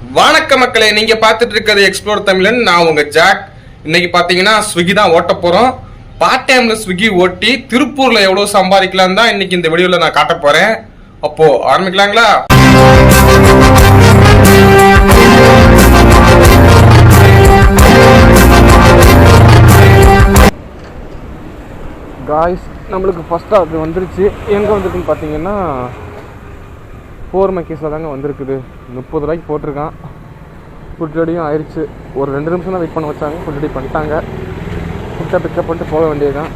வணக்க மக்களே நீங்க பார்த்துட்டு இருக்கிறது எக்ஸ்ப்ளோர் தமிழன். நான் உங்க ஜாக் இன்னைக்கு பாத்தீங்கன்னா ஸ்விக்கி தான் ஓட்ட போறோம். பார்ட் டைம்ல ஸ்விக்கி ஓட்டி திருப்பூர்ல எவ்வளவு சம்பாதிக்கலாம் தான் இன்னைக்கு இந்த வீடியோல நான் காட்ட போறேன். அப்போ ஆரம்பிக்கலாங்களா? காய்ஸ் நம்மளுக்கு ஃபர்ஸ்ட் அது வந்துருச்சு. எங்கே வந்துருக்குன்னு பார்த்தீங்கன்னா ஃபோர் மைக்கேஸில் தாங்க வந்திருக்குது. முப்பது ரூபாய்க்கு போட்டிருக்கான். ஃபுட் ரெடியும் ஆயிடுச்சு ஒரு ரெண்டு நிமிஷம் தான் வெயிட் பண்ண வச்சாங்க. ஃபுட் ரெடி பண்ணிட்டாங்க. ஃபுட்டை பிக்கப் பண்ணிட்டு போக வேண்டியதுதான்.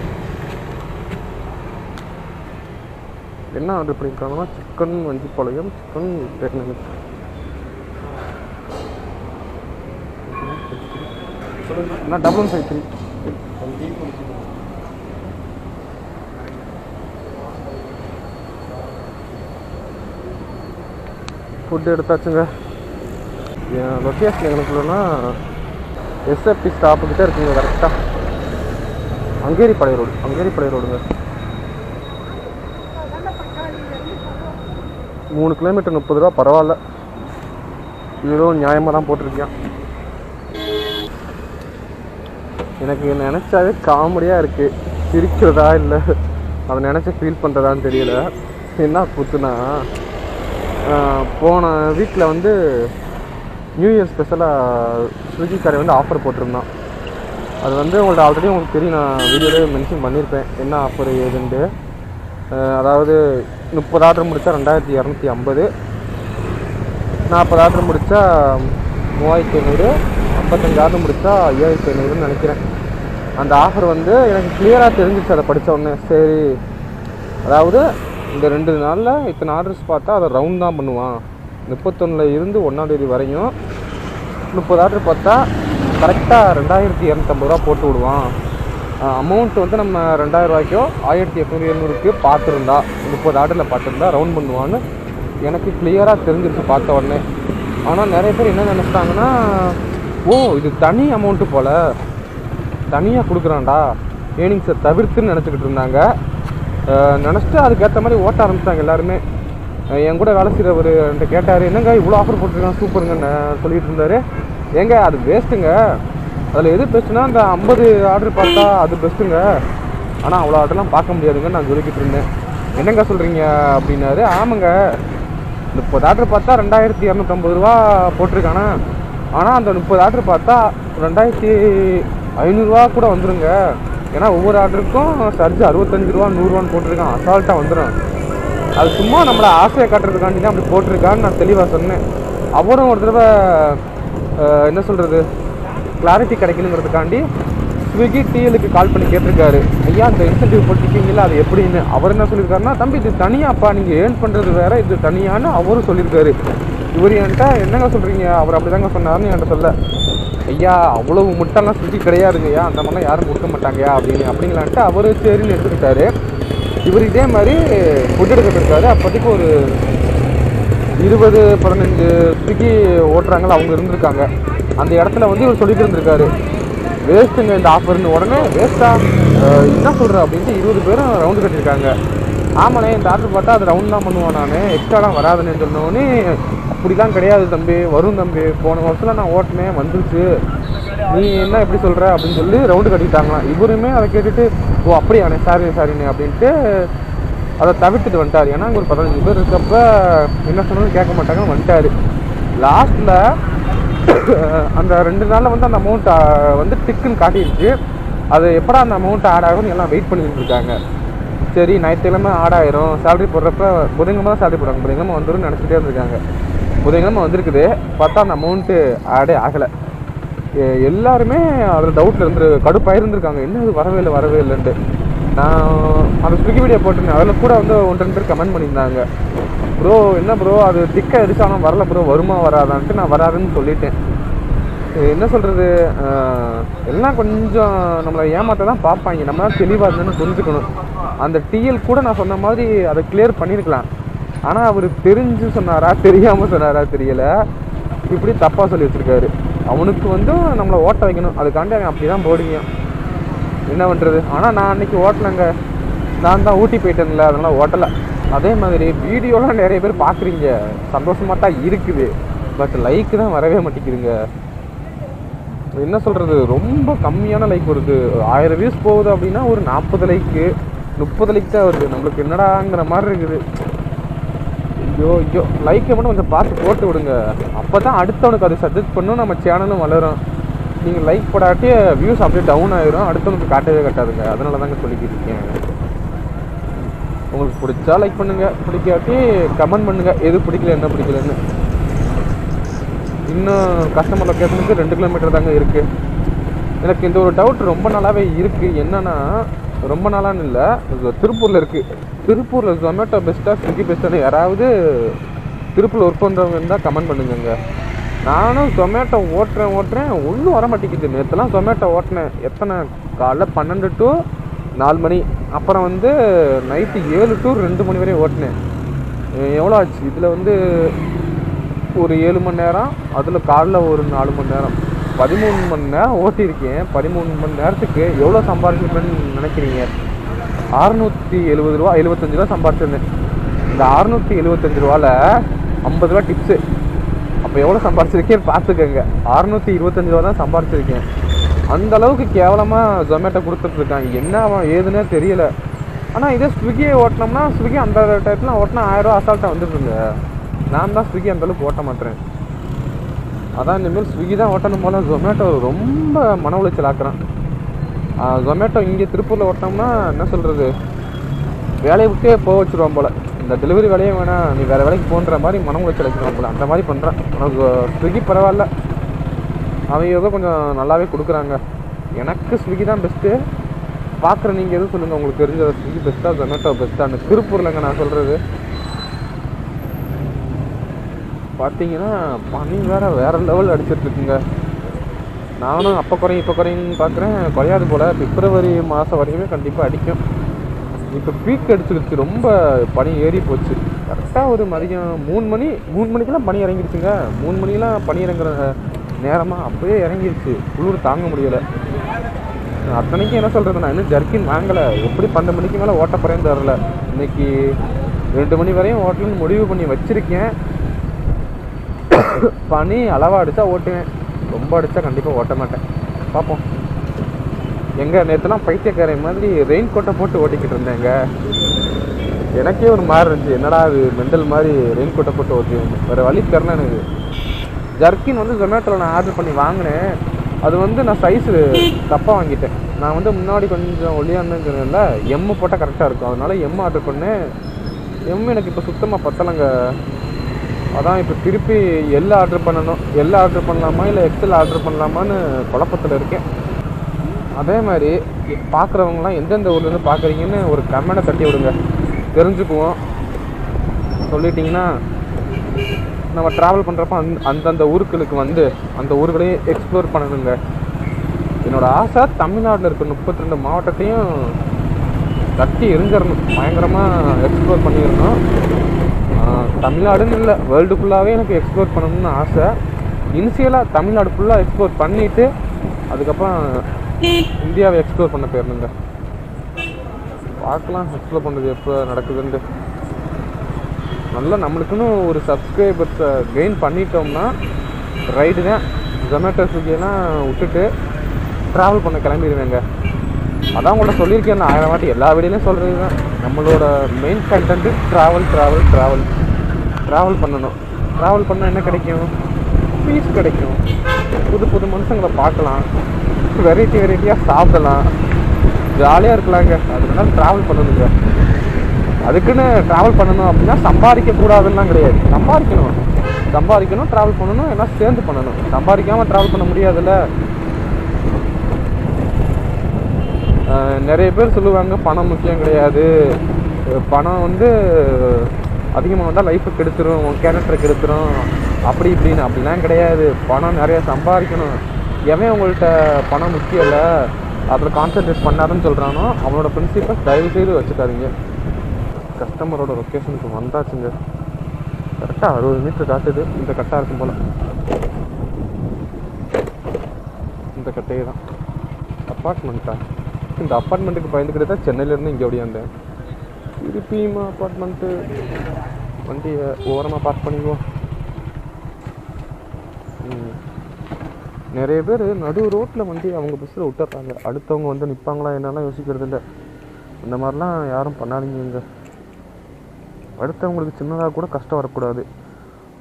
என்ன ஆர்டர் பண்ணியிருக்காங்கன்னா சிக்கன் வஞ்சிப்பாளையம் சிக்கன் டெக்னிக் என்ன டபுள் ஃபைவ் த்ரீ ஃபுட்டு எடுத்தாச்சுங்க. என் லொக்கேஷன் எங்களுக்குள்ளனா எஸ்எஃப்பி ஸ்டாப்புக்கிட்டே இருக்குங்க கரெக்டாக அங்கேரி பழைய ரோடு அங்கேரி பழைய ரோடுங்க. மூணு கிலோமீட்டர் முப்பது ரூபா பரவாயில்ல. ஏதோ நியாயமாக தான் போட்டிருக்கேன் எனக்கு நினச்சாவே காமெடியாக இருக்குது சிரிக்கிறதா இல்லை. அதை நினச்சி ஃபீல் பண்ணுறதான்னு தெரியல. என்ன குத்துனா போன வீக்கில் வந்து நியூ இயர் ஸ்பெஷலாக ஸ்விக்கிக்காரை வந்து ஆஃபர் போட்டிருந்தான். அது வந்து உங்கள்ட்ட ஆல்ரெடி உங்களுக்கு தெரியும் நான் வீடியோவே மென்ஷன் பண்ணியிருப்பேன். என்ன ஆஃபர் ஏதுன்ட்டு. அதாவது முப்பது ஆர்டர் முடித்தா ரெண்டாயிரத்தி இரநூத்தி ஐம்பது. நாற்பது ஆர்டர் முடித்தா மூவாயிரத்தி ஐநூறு. ஐம்பத்தஞ்சு ஆர்டர் முடித்தா ஐயாயிரத்தி ஐநூறுன்னு நினைக்கிறேன். அந்த ஆஃபர் வந்து எனக்கு கிளியராக தெரிஞ்சிச்சு அதை படித்த உடனே. சரி. அதாவது இந்த ரெண்டு நாளில் இத்தனை ஆர்டர்ஸ் பார்த்தா அதை ரவுண்ட் தான் பண்ணுவான். முப்பத்தொன்னில் இருந்து ஒன்றாந்தேதி வரையும் முப்பது ஆர்டர் பார்த்தா கரெக்டாக ரெண்டாயிரத்தி இரநூத்தம்பது ரூபா போட்டு விடுவான். அமௌண்ட் வந்து நம்ம ரெண்டாயிரரூவாய்க்கோ ஆயிரத்தி எட்நூறு எழுநூறுக்கு பார்த்துருந்தா முப்பது ஆர்டரில் பார்த்துருந்தா ரவுண்ட் பண்ணுவான்னு எனக்கு கிளியராக தெரிஞ்சிருச்சு பார்த்த உடனே. ஆனால் நிறைய பேர் என்ன நினச்சிட்டாங்கன்னா ஓ இது தனி அமௌண்ட்டு போல். தனியாக கொடுக்குறான்டா. ஏர்னிங்ஸை தவிர்த்துன்னு நினச்சிக்கிட்டு இருந்தாங்க. நினச்சிட்டு அதுக்கேற்ற மாதிரி ஓட்ட ஆரம்பிச்சிட்டாங்க எல்லாருமே. என் கூட வேலை செய்கிறவர் என்கிட்ட கேட்டார் என்னங்க இவ்வளோ ஆஃபர் போட்டிருக்காங்க? சூப்பருங்கன்னு சொல்லிட்டு இருந்தார். ஏங்க அது வேஸ்ட்டுங்க அதில் எது பெஸ்ட்டுனா அந்த ஐம்பது ஆர்டர் பார்த்தா அது பெஸ்ட்டுங்க ஆனால் அவ்வளோ ஆர்டர்லாம் பார்க்க முடியாதுங்கன்னு நான் சொல்லிக்கிட்டு இருந்தேன். என்னங்க சொல்கிறீங்க அப்படின்னாரு. ஆமாங்க. முப்பது ஆர்டர் பார்த்தா ரெண்டாயிரத்தி இரநூத்தம்பது ரூபா போட்டிருக்கானா? ஆனால் அந்த முப்பது ஆர்டர் பார்த்தா ரெண்டாயிரத்தி ஐநூறுரூவா கூட வந்துருங்க. ஏன்னா ஒவ்வொரு ஆர்டருக்கும் சர்ஜ் அறுபத்தஞ்சு ரூபா நூறுரூவான்னு போட்டிருக்கான். அசால்ட்டாக வந்துடும் அது சும்மா நம்மளை ஆசையை காட்டுறதுக்காண்டி தான் அப்படி போட்டிருக்கான்னு நான் தெளிவாக சொன்னேன். அவரும் ஒரு தடவை என்ன சொல்கிறது கிளாரிட்டி கிடைக்கணுங்கிறதுக்காண்டி ஸ்விக்கி டிஎலுக்கு கால் பண்ணி கேட்டிருக்காரு. ஐயா இந்த இன்சென்டிவ் போட்டிருக்கீங்களா அது எப்படின்னு? அவர் என்ன சொல்லியிருக்காருன்னா தம்பி இது தனியாப்பா நீங்கள் ஏர்ன் பண்ணுறது வேறு இது தனியான்னு அவரும் சொல்லியிருக்காரு. இவர் என்கிட்ட என்னங்க சொல்கிறீங்க அவர் அப்படி தாங்க சொன்னார்னு என்கிட்ட சொல்ல. ஐயா அவ்வளவு முட்டெல்லாம் சுற்றி கிடையாதுங்கய்யா அந்த மாதிரிலாம் யாரும் கொடுக்க மாட்டாங்கயா அப்படின்னு அப்படிங்களான்ட்டு அவர் சரின்னு எடுத்துக்கிட்டாரு. இவர் இதே மாதிரி ஃபுட் எடுக்க போயிருக்காரு அப்போதைக்கு ஒரு இருபது பதினஞ்சு ஸ்விக்கி ஓட்டுறாங்கள அவங்க இருந்திருக்காங்க. அந்த இடத்துல வந்து இவர் சொல்லிட்டு இருந்திருக்காரு. வேஸ்ட்டுங்க இந்த ஆஃபர்னு உடனே வேஸ்ட்டாக என்ன சொல்கிற அப்படின்ட்டு இருபது பேரும் ரவுண்டு கட்டியிருக்காங்க. ஆமாண்ணே இந்த ஆர்டர் பார்த்தா அது ரவுண்ட் தான் பண்ணுவேன் நான். எக்ஸ்ட்ராலாம் வராதுன்னு சொன்னோடனே அப்படிலாம் கிடையாது தம்பி. வரும் தம்பி. போன வருஷத்தில் நான் ஓட்டினேன் வந்துருச்சு. நீ என்ன எப்படி சொல்கிற அப்படின்னு சொல்லி ரவுண்டு கட்டிட்டாங்களாம். இவருமே அதை கேட்டுட்டு ஓ அப்படியாண்ணே சாரி சாரிண்ணே அப்படின்ட்டு அதை தவிர்த்துட்டு வந்துட்டார். ஏன்னா அங்கே ஒரு பதினஞ்சு பேர் இருக்கப்ப என்ன சொன்னாலும் கேட்க மாட்டாங்கன்னு வந்துட்டார். லாஸ்ட்டில் அந்த ரெண்டு நாளில் வந்து அந்த அமௌண்ட் வந்து டிக்குன்னு காட்டிடுச்சு அது எப்படா அந்த அமௌண்ட் ஆட் ஆகும்னு எல்லாம் வெயிட் பண்ணிட்டு இருக்காங்க. சரி ஞாயிற்றுக்கிழமை ஆடாயிரும். சேலரி போடுறப்ப புதன்கிழமை தான் சேலரி போடுவாங்க. புதன்கிழமை வந்துடும் நினச்சிட்டே இருந்திருக்காங்க. புதன்கிழமை வந்திருக்குது. பார்த்தா அந்த அமௌண்ட்டு ஆடே ஆகலை. எல்லாருமே அதில் டவுட்டில் இருந்து கடுப்பாக இருந்திருக்காங்க என்ன இது வரவே இல்லை வரவே இல்லைன்ட்டு. நான் அந்த ஸ்விக்கி வீடியோ போட்டிருந்தேன். அதில் கூட வந்து ஒன்று ரெண்டு பேர் கமெண்ட் பண்ணியிருந்தாங்க. ப்ரோ என்ன ப்ரோ அது திக்க அடிச்சாலும் வரல ப்ரோ வருமா வராதான்ட்டு நான் வராதுன்னு சொல்லிட்டேன். என்ன சொல்கிறது எல்லாம் கொஞ்சம் நம்மளை ஏமாற்ற தான் பார்ப்பாங்க. நம்ம தான் தெளிவாக இருந்தேன்னு புரிஞ்சுக்கணும். அந்த டிஎல் கூட நான் சொன்ன மாதிரி அதை கிளியர் பண்ணியிருக்கலாம் ஆனால் அவர் தெரிஞ்சு சொன்னாரா தெரியாமல் சொன்னாரா தெரியலை. இப்படி தப்பாக சொல்லி வச்சுருக்காரு. அவனுக்கு வந்து நம்மளை ஓட்ட வைக்கணும். அதுக்காண்டி அவன் அப்படி தான் போடுங்க. என்ன பண்ணுறது ஆனால் நான் அன்றைக்கி ஓட்டலைங்க. நான் தான் ஊட்டி போயிட்டேன்ல அதனால் ஓட்டலை. அதே மாதிரி வீடியோலாம் நிறைய பேர் பார்க்குறீங்க. சந்தோஷமாக தான் இருக்குது. பட் லைக் தான் வரவே மாட்டேங்குதுங்க. என்ன சொல்கிறது ரொம்ப கம்மியான லைக் வருது. ஆயிரம் வியூஸ் போகுது அப்படின்னா ஒரு நாற்பது லைக்கு முப்பது லைக் தான் வருது. நம்மளுக்கு என்னடாங்கிற மாதிரி இருக்குது. ஐயோ ஐயோ. லைக்கை மட்டும் கொஞ்சம் பார்த்து போட்டு விடுங்க. அப்போ தான் அடுத்தவனுக்கு அது சஜஸ்ட் பண்ணும். நம்ம சேனலும் வளரும். நீங்கள் லைக் போடாட்டி வியூஸ் அப்படியே டவுன் ஆயிரும். அடுத்தவனுக்கு காட்டவே காட்டாதுங்க. அதனால தாங்க சொல்லிக்கிட்டு இருக்கேன். உங்களுக்கு பிடிச்சா லைக் பண்ணுங்கள் பிடிக்காட்டி கமெண்ட் பண்ணுங்கள் எது பிடிக்கல என்ன பிடிக்கலன்னு. இன்னும் கஸ்டமர் லொக்கேஷனுக்கு ரெண்டு கிலோமீட்டர் தாங்க இருக்குது எனக்கு இந்த ஒரு டவுட் ரொம்ப நாளாகவே இருக்குது என்னென்னா ரொம்ப நாளான்னு இல்லை திருப்பூரில் இருக்குது திருப்பூரில் ஜொமேட்டோ பெஸ்ட்டாக ஸ்விக்கி பெஸ்ட்டானு யாராவது திருப்பூரில் ஒர்க் பண்ணுறவங்க இருந்தால் கமெண்ட் பண்ணுங்கங்க. நானும் ஜொமேட்டோ ஓட்டுறேன் ஓட்டுறேன். ஒன்றும் வர மாட்டேங்குது. நேற்றுலாம் ஜொமேட்டோ ஓட்டினேன். எத்தனை? காலைல பன்னெண்டு டு நாலு மணி. அப்புறம் வந்து நைட்டு ஏழு டு ரெண்டு மணி வரையும் ஓட்டினேன். எவ்வளோ ஆச்சு? இதில் வந்து ஒரு ஏழு மணி நேரம் அதில் காலைல ஒரு நாலு மணி நேரம். பதிமூணு மணி நேரம் ஓட்டியிருக்கேன். பதிமூணு மணி நேரத்துக்கு எவ்வளோ சம்பாதிச்சிருப்பேன்னு நினைக்கிறீங்க? அறுநூற்றி எழுபது ரூபா எழுபத்தஞ்சு ரூபா சம்பாதிச்சிருந்தேன் இந்த அறுநூற்றி எழுபத்தஞ்சு ரூபாவில் ஐம்பது ரூபா டிப்ஸு அப்போ எவ்வளோ சம்பாதிச்சிருக்கேன்னு பார்த்துக்கோங்க. அறுநூற்றி இருபத்தஞ்சு ரூபா தான் சம்பாதிச்சிருக்கேன் அந்த அளவுக்கு கேவலமாக ஜொமேட்டோ கொடுத்துட்ருக்காங்க. என்ன அவன் ஏதுன்னே தெரியல. ஆனால் இதே ஸ்விக்கியை ஓட்டினோம்னா ஸ்விக்கி அந்த டயத்தில் ஓட்டினா ரூபா அசால்ட்டாக வந்துட்டுருங்க நான் தான் ஸ்விக்கி அந்தளவுக்கு ஓட்ட மாட்டேறேன். அதான் இனிமேல் ஸ்விக்கி தான் ஓட்டணும் போல ஜொமேட்டோ ரொம்ப மன உளைச்சல் ஆக்குறான். ஜொமேட்டோ இங்கே திருப்பூரில் ஓட்டினோம்னா என்ன சொல்கிறது வேலையை விட்டே போக வச்சுருவான் போல். இந்த டெலிவரி வேலையே வேணாம் நீ வேறு வேலைக்கு போன்ற மாதிரி மன உளைச்சல் வச்சுருவான் போல். அந்த மாதிரி பண்ணுறான் உனக்கு ஸ்விக்கி பரவாயில்ல. அவங்க கொஞ்சம் நல்லாவே கொடுக்குறாங்க. எனக்கு ஸ்விக்கி தான் பெஸ்ட்டு பார்க்குற நீங்கள் எதுவும் சொல்லுங்கள் உங்களுக்கு தெரிஞ்ச ஸ்விக்கி பெஸ்ட்டாக ஜொமேட்டோ பெஸ்ட்டான்னு திருப்பூர்லங்க நான் சொல்கிறது பார்த்தீங்கன்னா பனி வேற வேற லெவல் அடிச்சிட்ருக்குங்க நானும் அப்போ குறையும் இப்போ குறையும் பார்க்குறேன் குறையாது போல். பிப்ரவரி மாதம் வரையுமே கண்டிப்பாக அடிக்கும். இப்போ பீக் அடிச்சிருச்சு. ரொம்ப பனி ஏறி போச்சு. கரெக்டாக ஒரு மதியம் மூணு மணி மூணு மணிக்கெல்லாம் பனி இறங்கிருச்சுங்க. மூணு மணிக்கெல்லாம் பனி இறங்குற நேரமாக அப்போயே இறங்கிருச்சு. குளிர் தாங்க முடியலை. அத்தனைக்கும் என்ன சொல்கிறது நான் இன்னும் ஜர்க்கின் வாங்கலை. எப்படி பன்னெண்டு மணிக்கு மேலே ஓட்ட போகிறேன்னு தெரில இன்னைக்கு ரெண்டு மணி வரையும் ஓட்டலுன்னு முடிவு பண்ணி வச்சுருக்கேன். பனி அளவாக அடித்தா ஓட்டுவேன். ரொம்ப அடித்தா கண்டிப்பாக ஓட்ட மாட்டேன். பார்ப்போம் எங்கள் நேற்றுலாம் பைத்தியக்காரன் மாதிரி ரெயின் கோட்டை போட்டு ஓட்டிக்கிட்டு இருந்தேங்க. எனக்கே ஒரு மாதிரி இருந்துச்சு. என்னடா அது மெண்டல் மாதிரி ரெயின் கோட்டை போட்டு ஓட்டுவேன் வேறு வழி தெரில எனக்கு. ஜர்க்கின் வந்து ஜொமேட்டோவில் நான் ஆர்டர் பண்ணி வாங்கினேன். அது வந்து நான் சைஸு தப்பாக வாங்கிட்டேன். நான் வந்து முன்னாடி கொஞ்சம் ஒளியாந்துங்கிறதுனால எம்மு போட்டால் கரெக்டாக இருக்கும். அதனால எம் ஆர்டர் பண்ணேன். எம் எனக்கு இப்போ சுத்தமாக பத்தலைங்க. அதான் இப்போ திருப்பி எல் ஆர்டர் பண்ணணும். எல் ஆர்டர் பண்ணலாமா இல்லை எக்ஸல் ஆர்டர் பண்ணலாமான்னு குழப்பத்தில் இருக்கேன். அதே மாதிரி பார்க்குறவங்களாம் எந்தெந்த ஊர்லேருந்து பார்க்குறீங்கன்னு ஒரு கமெண்ட்டை தட்டி விடுங்க. தெரிஞ்சுக்குவோம். சொல்லிட்டிங்கன்னா நம்ம ட்ராவல் பண்ணுறப்ப அந் அந்தந்த ஊருக்களுக்கு வந்து அந்த ஊர்களையும் எக்ஸ்ப்ளோர் பண்ணணுங்க. என்னோடய ஆசை தமிழ்நாட்டில் இருக்க முப்பத்தி ரெண்டு மாவட்டத்தையும் தட்டி எரிஞ்சிடணும் பயங்கரமாக எக்ஸ்ப்ளோர் பண்ணிடணும் தமிழ்நாடுன்னு இல்லை வேர்ல்டு ஃபுல்லாகவே எனக்கு எக்ஸ்ப்ளோர் பண்ணணும்னு ஆசை. இனிஷியலாக தமிழ்நாடு ஃபுல்லாக எக்ஸ்ப்ளோர் பண்ணிவிட்டு அதுக்கப்புறம் இந்தியாவை எக்ஸ்ப்ளோர் பண்ண போயிடணுங்க பார்க்கலாம் எக்ஸ்ப்ளோர் பண்ணுறது எப்போ நடக்குதுன்ட்டு. நல்லா நம்மளுக்குன்னு ஒரு சப்ஸ்கிரைபர்ஸை கெயின் பண்ணிட்டோம்னா ரைடு தான் ஜொமேட்டோ ஸ்விக்கியெல்லாம் விட்டுட்டு ட்ராவல் பண்ண கிளம்பிடுவேங்க. அதான் உங்கள்ட்ட சொல்லியிருக்கேன் நான். ஆயிரம் வாட்டி எல்லா வீடியோலையும் சொல்கிறது தான் நம்மளோட main content travel travel travel travel பண்ணணும். ட்ராவல் பண்ணால் என்ன கிடைக்கும்? பீஸ் கிடைக்கும். புது புது மனுஷங்களை பார்க்கலாம். வெரைட்டி வெரைட்டியாக சாப்பிடலாம். ஜாலியாக இருக்கலாங்க. அதனால ட்ராவல் பண்ணணுங்க. அதுக்குன்னு ட்ராவல் பண்ணணும் அப்படின்னா சம்பாதிக்கக்கூடாதுலாம் கிடையாது. சம்பாதிக்கணும். சம்பாதிக்கணும் ட்ராவல் பண்ணணும் எல்லாம் சேர்ந்து பண்ணணும். சம்பாதிக்காமல் ட்ராவல் பண்ண முடியாதுல்ல. நிறைய பேர் சொல்லுவாங்க பணம் முக்கியம் கிடையாது. பணம் வந்து அதிகமாக வந்தால் லைஃப்பை கெடுத்துரும் உன் கேரக்டரை கெடுத்துரும். அப்படி இப்படின்னு அப்படிலாம் கிடையாது. பணம் நிறைய சம்பாதிக்கணும். எவன் உங்கள்கிட்ட பணம் முக்கியம் இல்லை அதில் கான்சென்ட்ரேட் பண்ணாருன்னு சொல்கிறானோ அவனோட பிரின்சிப்பை தயவு செய்து வச்சுக்காதீங்க. கஸ்டமரோட லொக்கேஷனுக்கு வந்தாச்சுங்க. கரெக்டாக அறுபது மீட்டர் காட்டுது. இந்த கட்டாக இருக்கும் போல். இந்த கட்டையே தான். அப்பார்ட்மெண்ட்டா இந்த அப்பார்ட்மெண்ட்டுக்கு பயந்துக்கிட்டு தான் சென்னையிலேருந்து இங்கே ஓடியாந்தேன் திருப்பியுமா அப்பார்ட்மெண்ட்டு வண்டியை ஓரமாக பார்க் பண்ணிக்குவோம். நிறைய பேர் நடு ரோட்டில் வண்டி அவங்க பஸ்ஸில் விட்டுறாங்க. அடுத்தவங்க வந்து நிற்பாங்களா என்னெல்லாம் யோசிக்கிறது இல்லை. இந்த மாதிரிலாம் யாரும் பண்ணாதீங்க இங்கே. அடுத்தவங்களுக்கு சின்னதாக கூட கஷ்டம் வரக்கூடாது.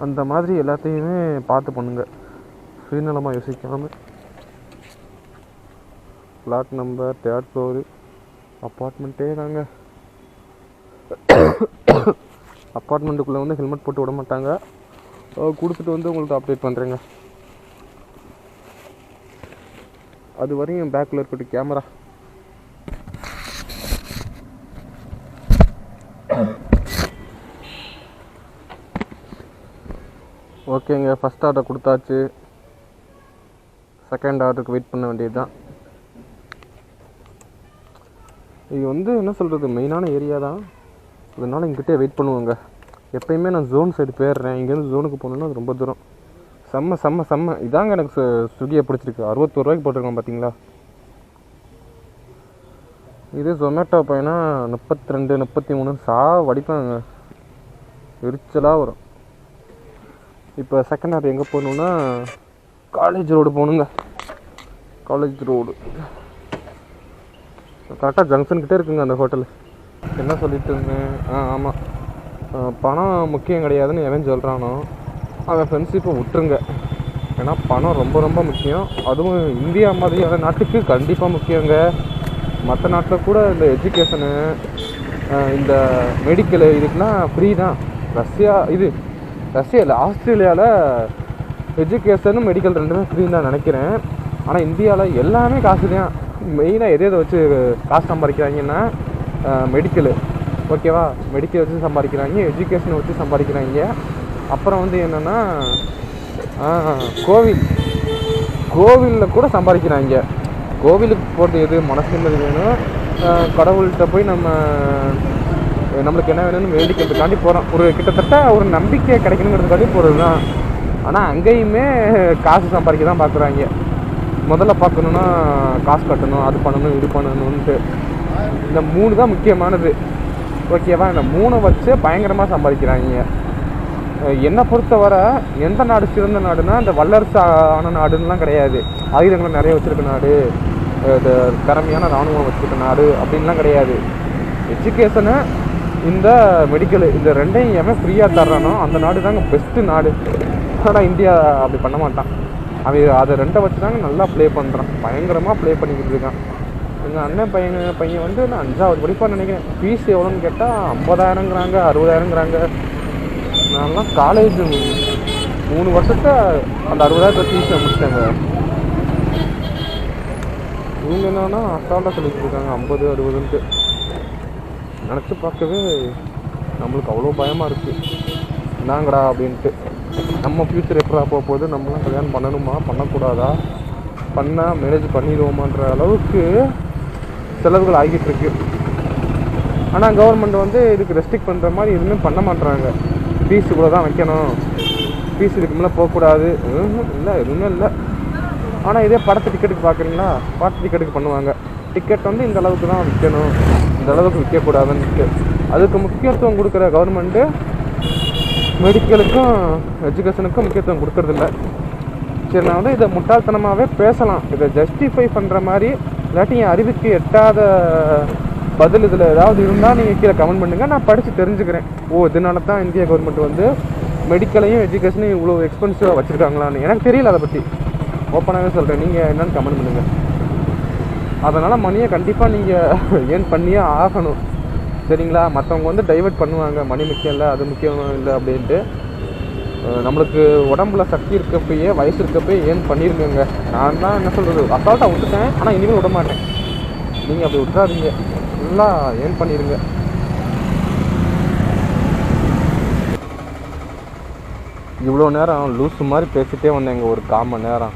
அந்த மாதிரி எல்லாத்தையுமே பார்த்து பண்ணுங்க. சுயநலமாக யோசிக்காமல் ஃப்ளாட் நம்பர் தேர்ட் ஃப்ளோரு அப்பார்ட்மெண்ட்டே தாங்க. அப்பார்ட்மெண்ட்டுக்குள்ளே வந்து ஹெல்மெட் போட்டு விட மாட்டாங்க. கொடுத்துட்டு வந்து உங்களுக்கு அப்டேட் பண்ணுறேங்க அது வரையும் பேக்கில் இருக்கட்டும் கேமரா ஓகேங்க ஃபஸ்ட் ஆர்டர் கொடுத்தாச்சு. செகண்ட் ஆர்டருக்கு வெயிட் பண்ண வேண்டியது தான் இது வந்து என்ன சொல்கிறது மெயினான ஏரியா தான். அதனால் இங்கிட்டே வெயிட் பண்ணுவாங்க. எப்பயுமே நான் ஜோன் சைடு போயிடுறேன். இங்கேருந்து ஜோனுக்கு போகணுன்னா அது ரொம்ப தூரம். செம்ம செம்ம செம்ம. இதாங்க எனக்கு சு- ஸ்விக்கியை பிடிச்சிருக்கு. அறுபத்தோரு ரூபாய்க்கு போட்டிருக்கோம் பார்த்தீங்களா இதே ஜொமேட்டோ பையனா? முப்பத்தி ரெண்டு முப்பத்தி மூணு சா வடிப்பாங்க. எரிச்சலாக வரும். இப்போ செகண்ட் ஹாஃப் எங்கே போகணுன்னா காலேஜ் ரோடு போகணுங்க. காலேஜ் ரோடு கரெக்டாக ஜங்ஷன் கிட்டே இருக்குங்க அந்த ஹோட்டல் என்ன சொல்லிட்டு இருந்தேன்? ஆ ஆமாம் பணம் முக்கியம் கிடையாதுன்னு எவன் சொல்கிறானோ அவன் ஃப்ரெண்ட்ஷிப்பை விட்டுருங்க. ஏன்னா பணம் ரொம்ப ரொம்ப முக்கியம். அதுவும் இந்தியா மாதிரியான நாட்டுக்கு கண்டிப்பாக முக்கியங்க. மற்ற நாட்டில் கூட இந்த எஜுகேஷனு இந்த மெடிக்கலு இதுக்கெலாம் ஃப்ரீ தான். ரஷ்யா இது ரஷ்யா இல்லை ஆஸ்திரேலியாவில் எஜுகேஷனும் மெடிக்கல் ரெண்டுமே ஃப்ரீன்னு தான் நினைக்கிறேன். ஆனால் இந்தியாவில் எல்லாமே காசு தான். மெயினாக எதை எதை வச்சு காசு சம்பாதிக்கிறாங்கன்னா மெடிக்கலு ஓகேவா மெடிக்கல் வச்சு சம்பாதிக்கிறாங்க எஜுகேஷனை வச்சு சம்பாதிக்கிறாங்க. அப்புறம் வந்து என்னென்னா கோவில். கோவிலில் கூட சம்பாதிக்கிறாங்க. கோவிலுக்கு போகிறது எது? மனசு வேணும்? கடவுள்கிட்ட போய் நம்ம நம்மளுக்கு என்ன வேணும்னு வேண்டிக்கிறதுக்காண்டி போகிறோம் ஒரு கிட்டத்தட்ட ஒரு நம்பிக்கை கிடைக்கணுங்கிறதுக்காண்டி போகிறது தான் ஆனால் அங்கேயுமே காசு சம்பாதிக்க தான் பார்க்குறாங்க முதல்ல பார்க்கணுன்னா காசு கட்டணும் அது பண்ணணும் இது பண்ணணுன்ட்டு இந்த மூணு தான் முக்கியமானது. ஓகேவா இந்த மூணை வச்சு பயங்கரமாக சம்பாதிக்கிறாங்க. என்னை பொறுத்தவரை எந்த நாடு சிறந்த நாடுனா இந்த வல்லரசு ஆன நாடுன்னுலாம் கிடையாது. ஆயுதங்களை நிறைய வச்சுருக்க நாடு. இந்த திறமையான இராணுவம் வச்சுருக்க நாடு அப்படின்லாம் கிடையாது. எஜுகேஷனு இந்த மெடிக்கல் இந்த ரெண்டையும் எவன் ஃப்ரீயாக தர்றானோ அந்த நாடு தாங்க பெஸ்ட்டு நாடு. ஆனால் இந்தியா அப்படி பண்ண மாட்டான். அவன் அதை ரெண்டை வச்சு தாங்க நல்லா ப்ளே பண்ணுறான் பயங்கரமாக ப்ளே பண்ணிக்கிட்டு இருக்கான். எங்கள் அண்ணன் பையன் பையன் வந்து நான் அஞ்சாவது படிப்பான்னு நினைக்கிறேன். ஃபீஸ் எவ்வளோன்னு கேட்டால் ஐம்பதாயிரங்கிறாங்க அறுபதாயிரங்கிறாங்க. நான்லாம் காலேஜ் மூணு வருஷத்தை அந்த அறுபதாயிரத்தை ஃபீஸை முடிச்சிட்டாங்க. இவங்க என்னன்னா அசால்ட்டாக சொல்லிட்டு இருக்காங்க ஐம்பது அறுபதுன்ட்டு. நினச்சி பார்க்கவே நம்மளுக்கு அவ்வளோ பயமாக இருக்குது என்னங்கடா அப்படின்ட்டு. நம்ம ஃப்யூச்சர் எப்படா போக போகுது? நம்மளாம் கல்யாணம் பண்ணணுமா? பண்ணக்கூடாதா? பண்ணால் மேரேஜ் பண்ணிடுவோமான்ற அளவுக்கு செலவுகள் ஆகிட்டு இருக்கு. ஆனால் கவர்மெண்ட் வந்து இதுக்கு ரெஸ்ட்ரிக்ட் பண்ணுற மாதிரி எதுவுமே பண்ண மாட்றாங்க. ஃபீஸ் கூட தான் வைக்கணும். ஃபீஸ் இதுக்கு மேலே போகக்கூடாது இல்லை எதுவுமே இல்லை. ஆனால் இதே படத்து டிக்கெட்டுக்கு பார்க்குறீங்களா படத்து டிக்கெட்டுக்கு பண்ணுவாங்க. டிக்கெட் வந்து இந்த அளவுக்கு தான் விற்கணும். இந்த அளவுக்கு விற்கக்கூடாதுன்ட்டு. அதுக்கு முக்கியத்துவம் கொடுக்குற கவர்மெண்ட்டு மெடிக்கலுக்கும் எஜுகேஷனுக்கும் முக்கியத்துவம் கொடுக்கறதில்ல. சரி நான் வந்து இதை முட்டாள்தனமாகவே பேசலாம். இதை ஜஸ்டிஃபை பண்ணுற மாதிரி இல்லாட்டி என் அறிவுக்கு எட்டாத பதில் இதில் ஏதாவது இருந்தால் நீங்கள் கீழே கமெண்ட் பண்ணுங்கள் நான் படித்து தெரிஞ்சுக்கிறேன். ஓ இதனால தான் இந்திய கவர்மெண்ட் வந்து மெடிக்கலையும் எஜுகேஷனையும் இவ்வளோ எக்ஸ்பென்சிவாக வச்சுருக்காங்களான்னு. எனக்கு தெரியல அதை பற்றி ஓப்பனாகவே சொல்கிறேன் நீங்கள் என்னென்னு கமெண்ட் பண்ணுங்கள் அதனால் மணியை கண்டிப்பாக நீங்கள் ஏர்ன் பண்ணியே ஆகணும். சரிங்களா? மற்றவங்க வந்து டைவர்ட் பண்ணுவாங்க. மணி முக்கியம் இல்லை அது முக்கியம் இல்லை அப்படின்ட்டு. நம்மளுக்கு உடம்புல சக்தி இருக்கப்பயே வயசு இருக்கப்பயே ஏன் பண்ணியிருக்கேங்க நான் தான் என்ன சொல்கிறது அசால்ட்டாக விட்டுட்டேன் ஆனால் இனிமேல் விட மாட்டேன். நீங்கள் அப்படி விட்றாதீங்க ஃபுல்லாக ஏன் பண்ணிடுங்க இவ்வளோ நேரம் லூஸு மாதிரி பேசிட்டே வந்தேங்க ஒரு கால் மணி நேரம்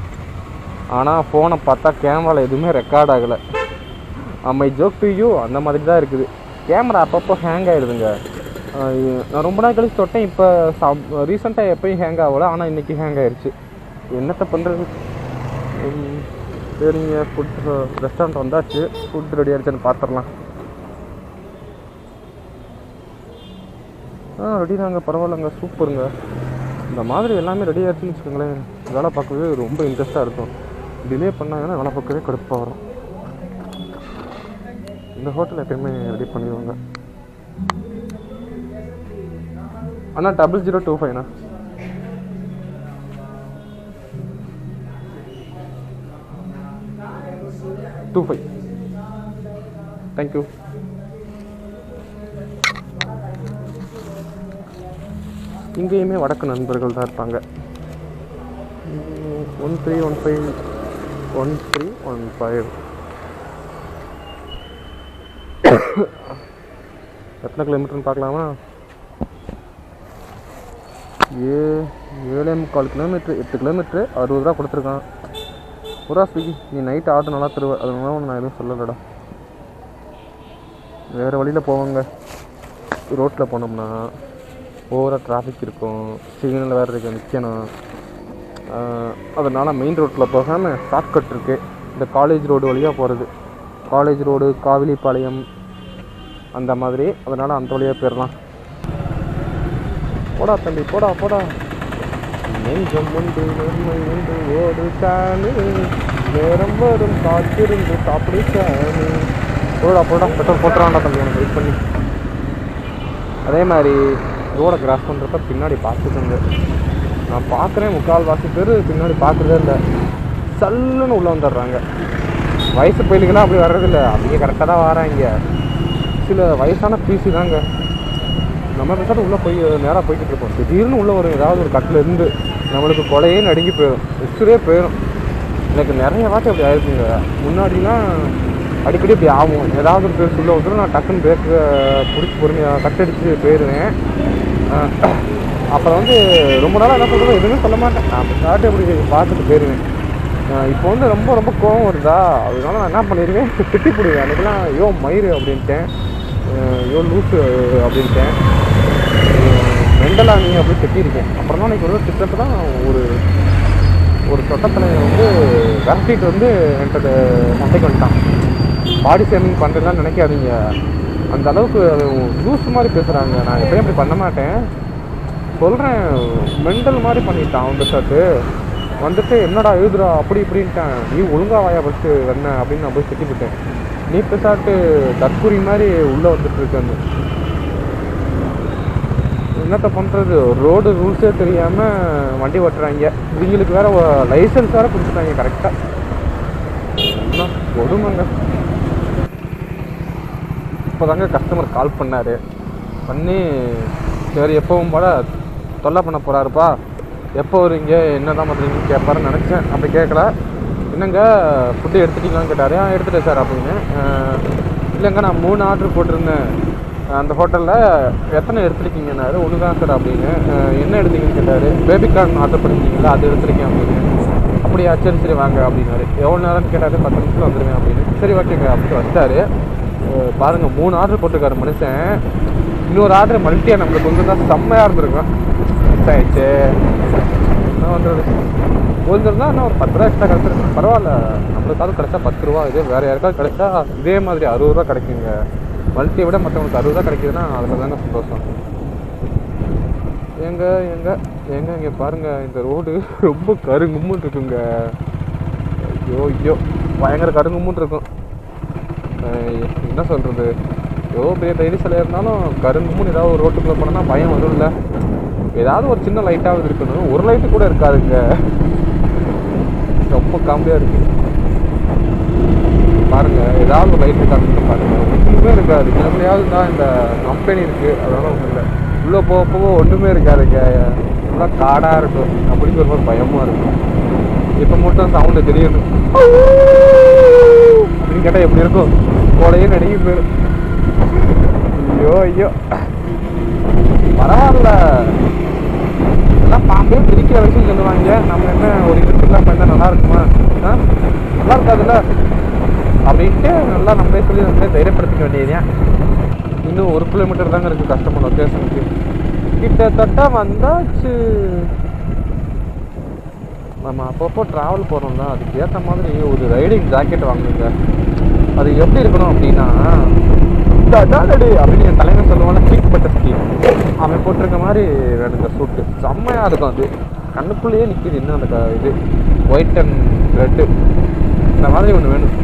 ஆனால் ஃபோனை பார்த்தா கேமராவில் எதுவுமே ரெக்கார்ட் ஆகலை. மை ஜோக் டு யூ அந்த மாதிரி தான் இருக்குது. கேமரா அப்பப்போ ஹேங் ஆகிடுதுங்க நான் ரொம்ப நாள் கழிச்சு தொட்டேன் இப்போ ரீசெண்டாக எப்பயும் ஹேங் ஆகலை ஆனால் இன்றைக்கி ஹேங் ஆகிடுச்சு என்னத்தை பண்ணுறது சரிங்க ஃபுட் ரெஸ்டாரண்ட் வந்தாச்சு ஃபுட் ரெடி ஆகிடுச்சுன்னு பார்த்துடலாம் ஆ ரெடி தாங்க பரவாயில்லைங்க சூப்பருங்க. இந்த மாதிரி எல்லாமே ரெடி ஆகிடுச்சுன்னு வச்சுக்கோங்களேன் வேலை பார்க்கவே ரொம்ப இன்ட்ரெஸ்ட்டாக இருக்கும். டிலே பண்ணாங்கன்னா வேலை பார்க்கவே கடுப்பாக வரும். இந்த ஹோட்டல் எப்பயுமே ரெடி பண்ணிடுவாங்க. அண்ணா டபுள் ஜீரோ டூ ஃபைவ்ண்ணா டூ ஃபைவ் தேங்க்யூ இங்கேயுமே வடக்கு நண்பர்கள் தான் இருப்பாங்க. One three one five one three one five எத்தனை கிலோமீட்டர்னு பார்க்கலாமா? ஏ ஏழே முக்கால் கிலோமீட்ரு எட்டு கிலோமீட்ரு அறுபது ரூபா கொடுத்துருக்கான். புறா ஸ்விக்கி. நீ நைட்டு ஆர்டர் நல்லா தருவ. அதனால ஒன்று நான் எதுவும் சொல்லலடா. வேறு வழியில் போவாங்க. ரோட்டில் போனோம்னா ஓவராக டிராஃபிக் இருக்கும். சிக்னல் வேறு இருக்கு நிற்கணும் அதனால் மெயின் ரோட்டில் போகாமல் ஷார்ட்கட் இருக்குது இந்த காலேஜ் ரோடு வழியாக போகிறது காலேஜ் ரோடு காவிலிப்பாளையம் அந்த மாதிரி. அதனால் அந்த வழியாக போயிடலாம். போடா தம்பி போடா போடா. நெஞ்சம் உண்டு நன்மை உண்டு ஓடு காணு நேரம் வரும் காத்திருந்து சாப்பிடு காணு போடா போடா. பெட்ரோல் போட்டுறான்டா தம்பி உனக்கு வெயிட் பண்ணி. அதே மாதிரி ரோடை கிராஸ் பண்ணுறப்ப பின்னாடி பார்த்துக்கோங்க. நான் பார்க்குறேன் முக்கால் வாசி பேர் பின்னாடி பார்க்குறதே இல்லை. சல்லுன்னு உள்ளே வந்துடுறாங்க. வயசு பயிலுக்கெல்லாம் அப்படி வர்றதில்லை. அவங்க கரெக்டாக தான் வராங்க. சில வயசான பிசி தாங்க. நம்ம பேசாத உள்ளே போய் நேராக போய்கிட்டு இருப்போம். திடீர்னு உள்ளே வரும் ஏதாவது ஒரு கட்டில் இருந்து நம்மளுக்கு கொலையே நடுங்கி போயிடும் ஹிஸ்டரியே போயிடும் எனக்கு நிறைய வாட்டி அப்படி ஆயிருக்குங்க முன்னாடிலாம் அடிக்கடி இப்படி ஆகும். ஏதாவது ஒரு பேர் சொல்ல வந்துடும் நான் டக்குன்னு பிரேக்கு பிடிச்சி பொறுமையாக கட்டடிச்சு போயிடுவேன் அப்புறம் வந்து ரொம்ப நாளாக என்ன சொல்கிறது எதுவுமே சொல்ல மாட்டேன். நான் பாட்டு அப்படி பார்த்துட்டு போயிடுவேன் இப்போ வந்து ரொம்ப ரொம்ப கோவம் வருதா? அதனால நான் என்ன பண்ணிடுவேன் திட்டி போடுவேன். அன்றைக்கெல்லாம் ஐயோ மயிறு அப்படின்ட்டேன். ஐயோ லூஸு அப்படின்ட்டேன் மெண்டலாக நீங்கள் அப்படி திட்டியிருக்கேன் அப்புறம் தான் இன்னைக்கு ஒரு திட்டத்தை தான் ஒரு ஒரு சொட்டத்தில் வந்து விரட்டிட்டு வந்து என்கிட்ட சண்டைக்கு வந்துட்டான். பாடி ஷேமிங் பண்ணுறதுலாம் நினைக்காதீங்க. அந்த அளவுக்கு லூஸ் மாதிரி பேசுகிறாங்க நான் எப்பயும் அப்படி பண்ண மாட்டேன். சொல்கிறேன் மெண்டல் மாதிரி பண்ணிட்டான் அவன் ஷர்ட்டு வந்துட்டு என்னடா எழுதுறா? அப்படி இப்படின்ட்டான். நீ ஒழுங்கா வாயா ஃபஸ்ட்டு என்ன அப்படின்னு நான் போய் திட்டிவிட்டேன் நீ பேசாட்டு தற்கூரி மாதிரி உள்ளே வந்துட்டு இருக்கேன்னு என்னத்த பண்ணுறது ரோடு ரூல்ஸே தெரியாமல் வண்டி ஓட்டுறாங்க. இவங்களுக்கு வேறு லைசன்ஸ் வேறு கொடுத்துட்டாங்க கரெக்டாக கொடுமைங்க? இப்போதாங்க கஸ்டமர் கால் பண்ணார். பண்ணி சரி எப்பவும் போல தொல்லை பண்ண போகிறாருப்பா எப்போ வருவீங்க என்ன தான் பண்ணுறீங்கன்னு கேட்பாருன்னு நினச்சேன். அப்படி கேட்கல என்னங்க ஃபுட்டு எடுத்துட்டீங்களான்னு கேட்டார். ஆ எடுத்துட்டேன் சார் அப்படின்னு. இல்லைங்க நான் மூணு ஆர்டர் போட்டிருந்தேன். அந்த ஹோட்டலில் எத்தனை எடுத்துருக்கீங்கன்னாரு? ஒன்று தான் சார் அப்படின்னு. என்ன எடுத்தீங்கன்னு கேட்டார். பேபி கார்ன் ஆர்டர் பண்ணிருக்கீங்களா அது எடுத்துருக்கேன் அப்படின்னு. அப்படியா சரி சரி வாங்க அப்படின்னாரு. எவ்வளோ நேரம்னு கேட்டாரு? பத்து நிமிஷத்தில் வந்துடுவேன் அப்படின்னு. சரி ஓகேங்க அப்படின்னு வந்தார் பாருங்கள் மூணு ஆர்டர் போட்டிருக்காரு மனுஷன். இன்னொரு ஆர்டர் மல்ட்டியாக நம்மளுக்கு கொஞ்சம் தான் செம்மையாக இருந்திருக்கும். மிஸ் ஆயிடுச்சு என்ன பண்ணுறது கொஞ்சம் இன்னும் ஒரு பத்து ரூபா எக்ஸ்ட்ரா கிடச்சிருக்கு பரவாயில்ல. நம்மளுக்காவது கிடைச்சா பத்து ரூபா. இதே வேறு யாருக்காவது கிடைச்சா இதே மாதிரி அறுபது ரூபா கிடைக்குங்க. மல்ட்டியை விட மற்றவங்களுக்கு அறுபது ரூபா கிடைக்குதுன்னா அதில் தாங்க சந்தோஷம். எங்க எங்க எங்க இங்கே பாருங்க. இந்த ரோடு ரொம்ப கருங்கும்முன்னு இருக்குங்க. ஐயோ ஐயோ. பயங்கர கருங்கும்முன்னு இருக்கும். என்ன சொல்கிறது எவ்வளோ பெரிய டைரி சிலை இருந்தாலும் கருங்கும்முன்னு ஏதாவது ஒரு ரோட்டுக்குள்ளே போனோம்னா பயம் வரும்ல. ஏதாவது ஒரு சின்ன லைட்டாவது இருக்கணும். ஒரு லைட்டு கூட இருக்காதுங்க. ரொம்ப காமெடியாக இருக்குது பாருங்கள் ஏதாவது ஒரு லைட் இருக்கான்னு பாருங்கள் ஒன்றுமே இருக்காது. கிளம்பலையாவது தான் இந்த கம்பெனி இருக்குது அதனால் ஒன்றும் இல்லை. உள்ளே போக போக ஒன்றுமே இருக்காதுங்க. நல்லா காடாக இருக்கும். அப்படின்னு ஒரு பயமாக இருக்கும். இப்போ மட்டும் சவுண்டு தெரியுது அப்படின்னு கேட்டால் எப்படி இருக்கும்? கோடையே நடுங்கி போயிடும். ஐயோ ஐயோ. பரவாயில்ல. எல்லாம் பாம்பே பிரிக்கிற வயசுன்னு சொல்லுவாங்க. நம்ம என்ன ஒரு இது இல்லாமல் என்ன நல்லா இருக்குமா? ஆ? நல்லா இருக்காதுல்ல? அப்படின்ட்டு நல்லா நம்மளே சொல்லி நம்மளே தைரியப்படுத்திக்க வேண்டியது இன்னும் ஒரு கிலோமீட்டர் தாங்க இருக்குது கஷ்டமான லொக்கேஷனுக்கு கிட்டத்தட்ட வந்தாச்சு. நம்ம அப்பப்போ ட்ராவல் போகிறோம்ல அதுக்கு ஏற்ற மாதிரி ஒரு ரைடிங் ஜாக்கெட் வாங்குங்க. அது எப்படி இருக்கணும் அப்படின்னா டாடடி அப்படின்னு என் தலைவன் சொல்லுவாங்க கிக் பட்டர் ஸ்கீம் அவன் போட்டிருக்க மாதிரி வேணுங்க சூட்டு செம்மையாக இருக்கும் அது. கண்ணுக்குள்ளேயே நிற்கிது இன்னும் அந்த இது. ஒயிட் அண்ட் ரெட்டு இந்த மாதிரி ஒன்று வேணும்.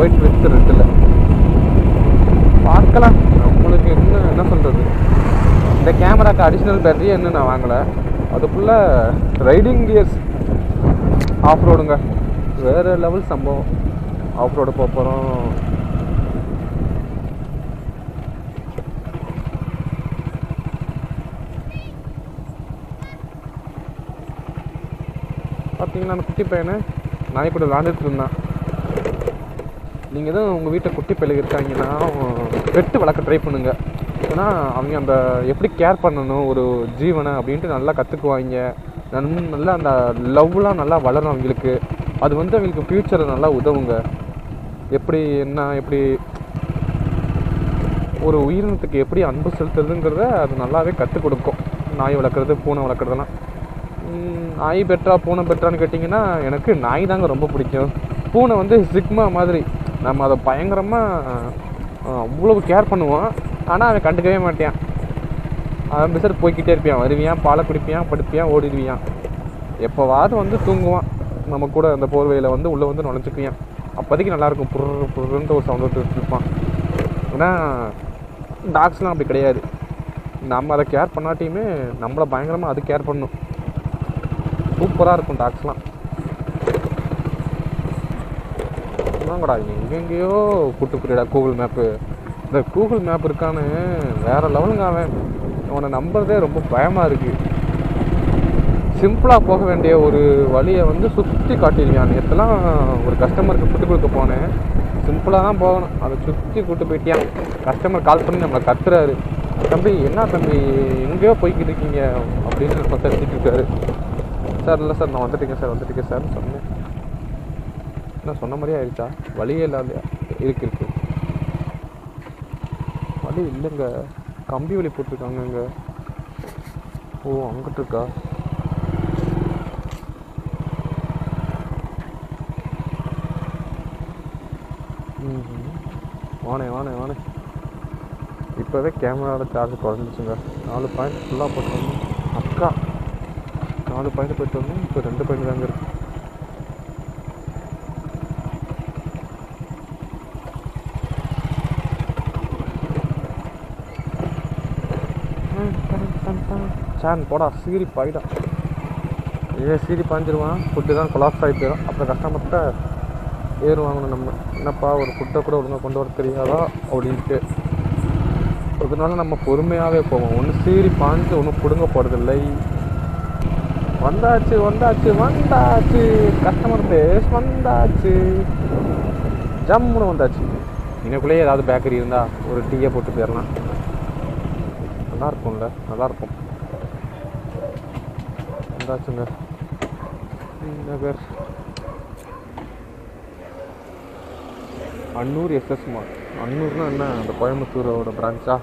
ஒயிட் வித் ரெட்டில் பார்க்கலாம். நம்மளுக்கு என்ன என்ன சொல்கிறது இந்த கேமராக்கு அடிஷ்னல் பேட்டரி இன்னும் நான் வாங்கலை. அதுக்குள்ள ரைடிங் கியர்ஸ் ஆஃப் ரோடுங்க வேறு லெவல் சம்பவம். ஆஃப் ரோடு போக போகிறோம் பார்த்தீங்கன்னா அந்த குட்டி பையனை? நாய் கூட விளாண்டுட்டு இருந்தான். நீங்கள் தான் உங்கள் வீட்டை குட்டி பிள்ளைங்க இருக்காங்கன்னா பெட்டு வளர்க்க ட்ரை பண்ணுங்க. ஏன்னா அவங்க அந்த எப்படி கேர் பண்ணணும் ஒரு ஜீவனை அப்படின்ட்டு நல்லா கற்றுக்குவாங்க நல்லா அந்த லவ்லாம் நல்லா வளரும் அவங்களுக்கு. அது வந்து அவங்களுக்கு ஃப்யூச்சரை நல்லா உதவுங்க. எப்படி என்ன எப்படி ஒரு உயிரினத்துக்கு எப்படி அன்பு செலுத்துறதுங்கிறத அது நல்லாவே கற்றுக் கொடுக்கும். நாய் வளர்க்குறது பூனை வளர்க்குறதெல்லாம். நாய் பெட்ரா பூனை பெட்ரான்னு கேட்டிங்கன்னா எனக்கு நாய் தாங்க ரொம்ப பிடிக்கும். பூனை வந்து சிக்மா மாதிரி. நம்ம அதை பயங்கரமாக அவ்வளவு கேர் பண்ணுவோம். ஆனால் அவன் கண்டுக்கவே மாட்டேன் அவன் பிசர் போய்கிட்டே இருப்பான். வருவியான் பாலை குடிப்பியான் படுப்பியான் ஓடிடுவியான். எப்போவாவது வந்து தூங்குவான். நம்ம கூட அந்த போர்வையில் வந்து உள்ளே வந்து நுழைஞ்சுக்குவான் அப்போதைக்கு நல்லாயிருக்கும். புரு புருன்ட்டு ஒரு சவுண்ட் விட்டு இருப்பான். ஏன்னா டாக்ஸ்லாம் அப்படி கிடையாது. நம்ம அதை கேர் பண்ணாட்டியுமே நம்மளை பயங்கரமாக அது கேர் பண்ணும். சூப்பராக இருக்கும் டாக்ஸ்லாம். என்னங்கடா எங்கெங்கேயோ கூட்டு புரியடா கூகுள் மேப்பு. இந்த கூகுள் மேப் இருக்கான்னு வேற லெவலுங்க அவன். அவனை நம்புறதே ரொம்ப பயமாக இருக்குது சிம்பிளாக போக வேண்டிய ஒரு வழியை வந்து சுற்றி காட்டியிருக்கான் நேற்றுலாம் ஒரு கஸ்டமருக்கு ஃபுட்டு கொடுக்க போனேன். சிம்பிளாக தான் போகணும். அதை சுற்றி கூட்டு போயிட்டியான் கஸ்டமர் கால் பண்ணி நம்மளை கத்துறாரு. தம்பி என்ன தம்பி எங்கேயோ போய்கிட்டு இருக்கீங்க? அப்படின்னு நம்ம இருக்காரு சார் இல்லை சார் நான் வந்துட்டேங்க சார் வந்துட்டேங்க சார்னு சொன்னேன். என்ன சொன்ன மாதிரியே ஆயிடுச்சா? வழியே இல்லாத இருக்கு இருக்கு. வழி இல்லைங்க. கம்பி வழி போட்டிருக்காங்கங்க ஓ அங்கிட்டு இருக்கா? வானே வானே வானே இப்போவே கேமராவில் சார்ஜ் குறைஞ்சிச்சுங்க நாலு பாயிண்ட் ஃபுல்லாக போட்டு அக்கா. நாலு பாயிண்ட் போயிட்டு வந்தோம். இப்போ ரெண்டு பாயிண்ட் தாங்க இருக்கு. சான் போடா சீரி பாயிடா. இதே சீரி பாஞ்சிருவான். ஃபுட்டு தான் கொலாப்ஸ் ஆகி போயிடும் அப்புறம் கஷ்டப்பட்ட ஏர் வாங்கணும் நம்ம. என்னப்பா ஒரு ஃபுட்டை கூட ஒழுங்காக கொண்டு வர தெரியாதா? அப்படின்ட்டு அதனால நம்ம பொறுமையாகவே போவோம். ஒன்று சீரி பாஞ்சு ஒன்றும் பிடுங்க போகிறதில்லை வந்தாச்சு வந்தாச்சு வந்தாச்சு. கஸ்டமர் பேஸ் வந்தாச்சு. ஜம்முன்னு வந்தாச்சு. இன்னைக்குள்ளேயே ஏதாவது பேக்கரி இருந்தால் ஒரு டீயை போட்டு போயிடலாம். நல்லா இருக்கும்ல வந்தாச்சுங்க. இந்த பேர். அன்னூர் எஸ்எஸ் மார்ட் அன்னூர்னா என்ன? அந்த கோயம்புத்தூரோட பிரான்ச்சா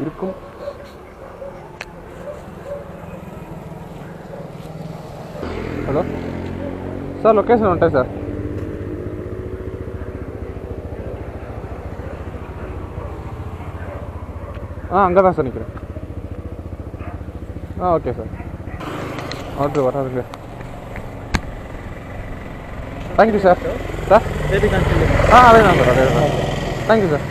இருக்கும். சார் லொக்கேஷன் வந்துட்டேன் சார் ஆ அங்கே தான் சார் நிற்கிறேன் ஆ ஓகே சார் ஆர்டர் வராதுங்க தேங்க்யூ சார் சார் ஆ அதே தான் சார் அதே தான் தேங்க்யூ சார்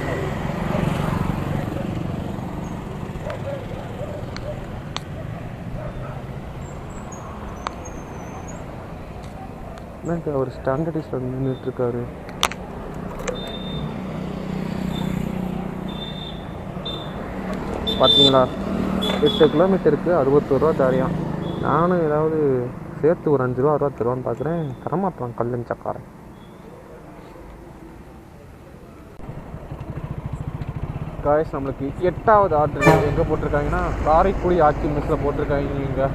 என்னங்க அவர் ஸ்டாண்டர்டைஸில் நின்றுட்டுருக்காரு பார்த்தீங்களா எட்டு கிலோமீட்டருக்கு அறுபத்தோரு ரூபா நானும் ஏதாவது சேர்த்து ஒரு அஞ்சு ரூபா அறுபத்தி தருவான்னு பார்க்குறேன் தரமாட்டான் கல்லன் சக்காரன். காய்ஸ் நம்மளுக்கு எட்டாவது ஆர்டர். எங்கே போட்டிருக்காங்கன்னா காரைக்குடி ஆட்சி மிஸ்ஸில் போட்டிருக்காங்க இங்கே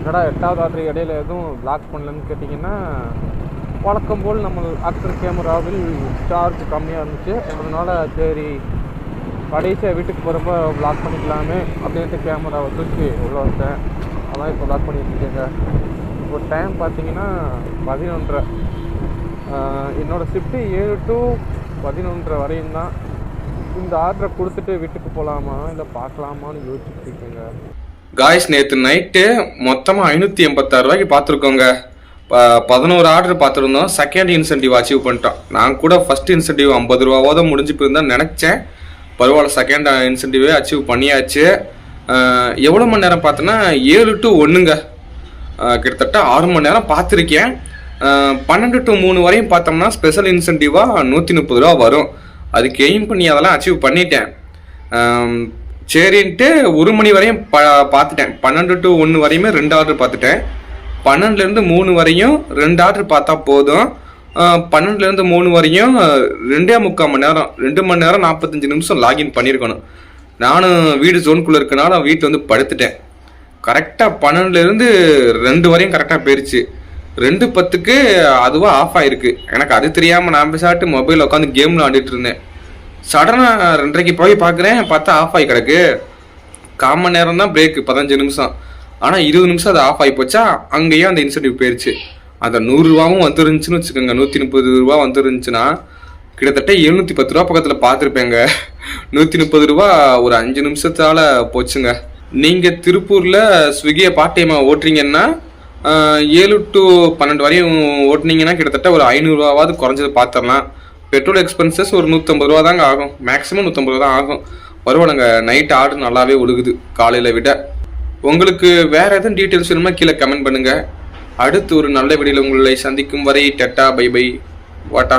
என்னடா எட்டாவது ஆர்டர் இடையில எதுவும் பிளாக் பண்ணலன்னு கேட்டிங்கன்னா வழக்கம் போல் நம்ம ஆக்டர் கேமராவில் சார்ஜ் கம்மியாக இருந்துச்சு. அதனால் சரி கடைசியாக வீட்டுக்கு போகிறப்ப பிளாக் பண்ணிக்கலாமே அப்படின்ட்டு கேமராவை தூக்கி உள்ளே வந்தேன் அதான் இப்போ பிளாக் பண்ணிட்டு இருக்கேங்க. இப்போ டைம் பார்த்தீங்கன்னா பதினொன்றரை. என்னோடய என்னோட ஷிஃப்ட்டு ஏழு டு பதினொன்றரை வரையும் தான். இந்த ஆர்டரை கொடுத்துட்டு வீட்டுக்கு போகலாமா இல்லை பார்க்கலாமான்னு யோசிச்சுட்டு இருக்கேங்க. காய்ஸ் நேற்று நைட்டு மொத்தமாக ஐநூற்றி எண்பத்தாறு ரூபாய்க்கு பார்த்துருக்கோங்க பதினோரு ஆர்டர் பார்த்துருந்தோம் செகண்ட் இன்சென்டிவ் அச்சீவ் பண்ணிட்டோம். நான் கூட ஃபர்ஸ்ட் இன்சென்டிவ் ஐம்பது ரூபாவோட முடிஞ்சு போயிருந்தேன் நினச்சேன். பரவாயில்ல செகண்ட் இன்சென்டிவே அச்சீவ் பண்ணியாச்சு. எவ்வளோ மணி நேரம் பார்த்தோன்னா ஏழு டு ஒன்றுங்க கிட்டத்தட்ட ஆறு மணி நேரம் பார்த்துருக்கேன் பன்னெண்டு டு மூணு வரையும் பார்த்தோம்னா ஸ்பெஷல் இன்சென்டிவாக நூற்றி முப்பது ரூபா வரும். அதுக்கு எய்ம் பண்ணி அதெல்லாம் அச்சீவ் பண்ணிட்டேன். சரின்ட்டு ஒரு மணி வரையும் ப பார்த்துட்டேன். பன்னெண்டு டு ஒன்று வரையுமே ரெண்டு ஆர்டர் பார்த்துட்டேன். பன்னெண்டுலேருந்து மூணு வரையும் ரெண்டு ஆர்டர் பார்த்தா போதும். பன்னெண்டுலேருந்து மூணு வரையும் ரெண்டே முக்கால் மணி நேரம் ரெண்டு மணி நேரம் நாற்பத்தஞ்சு நிமிஷம் லாகின் பண்ணியிருக்கணும் நானும் வீடு ஜோனுக்குள்ளே இருக்கனால வீட்டில் வந்து படுத்துட்டேன். கரெக்டாக பன்னெண்டுலேருந்து ரெண்டு வரையும் கரெக்டாக போயிடுச்சு ரெண்டு பத்துக்கு அதுவாக ஆஃப் ஆகிருக்கு எனக்கு அது தெரியாமல் நான் பேசாட்டு மொபைலில் உட்காந்து கேம் விளாண்டுட்டு இருந்தேன். சடனாக ரெண்டரைக்கு போய் பார்க்குறேன் பார்த்தா ஆஃப் ஆகி கிடக்கு. கால் நேரம் தான் பிரேக்கு பதினஞ்சு நிமிஷம். ஆனால் இருபது நிமிஷம் அது ஆஃப் ஆகி போச்சா? அங்கேயே அந்த இன்சென்டிவ் போயிடுச்சு அந்த நூறுரூவாவும் வந்துருந்துச்சுன்னு வச்சுக்கோங்க. நூற்றி முப்பது ரூபா வந்துருந்துச்சுன்னா கிட்டத்தட்ட எழுநூற்றி பத்து ரூபா பக்கத்தில் பார்த்துருப்பேங்க. நூற்றி முப்பது ரூபா ஒரு அஞ்சு நிமிஷத்தால் போச்சுங்க. நீங்கள் திருப்பூரில் ஸ்விக்கியை பார்ட் டைமாக ஓட்டுறீங்கன்னா ஏழு டு பன்னெண்டு வரையும் ஓட்டுனீங்கன்னா கிட்டத்தட்ட ஒரு ஐநூறுரூவாவது குறைஞ்சது பார்த்துடலாம். பெட்ரோல் எக்ஸ்பென்சஸ் ஒரு நூற்றம்பது ரூபா தாங்க ஆகும். மேக்ஸிமம் நூற்றம்பது ரூபா தான் ஆகும். வருவானுங்க நைட் ஆர்டர் நல்லாவே ஒழுகுது காலையில் விட. உங்களுக்கு வேறு எதுவும் டீட்டெயில்ஸ் வேணுமா? கீழே கமெண்ட் பண்ணுங்கள் அடுத்து ஒரு நல்ல வீடியோவில் உங்களை சந்திக்கும் வரை டட்டா பை பை. வாட்டா.